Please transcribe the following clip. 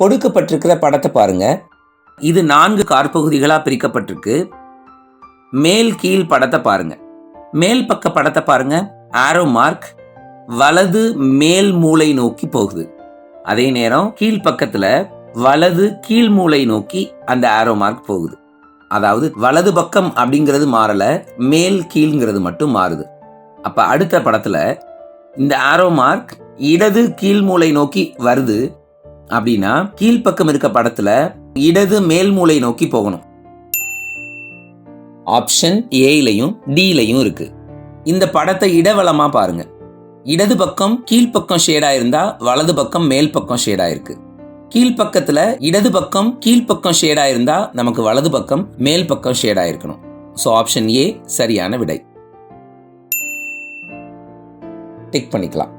கொடுக்கப்பட்டிருக்கிற படத்தை பாருங்க. இது நான்கு காற்பகுதிகளாக பிரிக்கப்பட்டிருக்கு. மேல் கீழ் படத்தை பாருங்க. மேல் பக்க படத்தை பாருங்க. ஆரோ மார்க் வலது மேல் மூளை நோக்கி போகுது. அதே நேரம் கீழ் பக்கத்துல வலது கீழ் மூளை நோக்கி அந்த ஆரோ மார்க் போகுது. அதாவது வலது பக்கம் அப்படிங்கிறது மாறல மேல் கீழ்ங்கிறது மட்டும் மாறுது. அப்ப அடுத்த படத்துல இந்த ஆரோ மார்க் இடது கீழ் மூளை நோக்கி வருது. அப்படின்னா கீழ்ப்பக்கம் இருக்க படத்துல இடது மேல் மூளை நோக்கி போகணும். ஆப்ஷன் ஏலையும் டிலையும் இருக்கு. இந்த படத்தை இடவளமா பாருங்க. இடது பக்கம் கீழ்ப்பக்கம் ஷேடா இருந்தா வலது பக்கம் மேல் பக்கம் ஷேடா இருக்கு. கீழ்ப்பக்கத்துல இடது பக்கம் கீழ்ப்பக்கம் ஷேடா இருந்தா நமக்கு வலது பக்கம் மேல் பக்கம் ஷேடா இருக்கணும். ஸோ ஆப்ஷன் ஏ சரியான விடை. டிக் பண்ணிக்கலாம்.